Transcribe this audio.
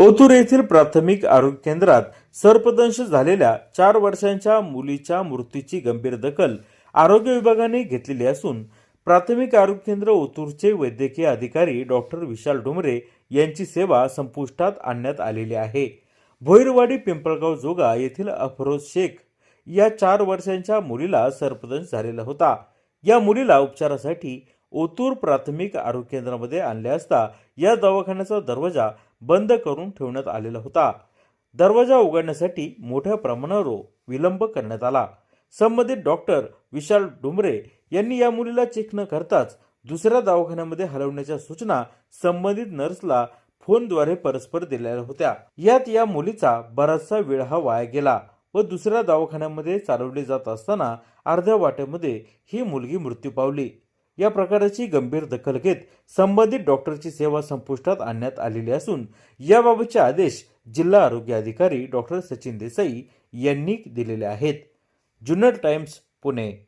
ओतूर येथील प्राथमिक आरोग्य केंद्रात सर्पदंश झालेल्या चार वर्षांच्या मुलीच्या मृत्यूची गंभीर दखल आरोग्य विभागाने घेतलेली असून प्राथमिक आरोग्य केंद्र ओतूरचे वैद्यकीय अधिकारी डॉक्टर विशाल डोंगरे यांची सेवा संपुष्टात आणण्यात आलेली आहे. भोईरवाडी पिंपळगाव जोगा येथील अफरोज शेख या चार वर्षांच्या मुलीला सर्पदंश झालेला होता. या मुलीला उपचारासाठी ओतूर प्राथमिक आरोग्य केंद्रामध्ये आणले असता या दवाखान्याचा दरवाजा बंद करून ठेवण्यात आलेला होता. दरवाजा उघडण्यासाठी मोठ्या प्रमाणावर विलंब करण्यात आला. संबंधित डॉक्टर विशाल डुमरे यांनी या मुलीला चेक न करताच दुसऱ्या दवाखान्यामध्ये हलवण्याच्या सूचना संबंधित नर्सला फोनद्वारे परस्पर दिलेल्या होत्या. यात या मुलीचा बराचसा वेळ हा वाया गेला व दुसऱ्या दवाखान्यामध्ये चालवली जात असताना अर्ध्या वाटेमध्ये ही मुलगी मृत्यू पावली. या प्रकाराची गंभीर दखल घेत संबंधित डॉक्टरची सेवा संपुष्टात आणण्यात आलेली असून याबाबतचे आदेश जिल्हा आरोग्य अधिकारी डॉक्टर सचिन देसाई यांनी दिलेले आहेत. जुन्नर टाइम्स पुणे.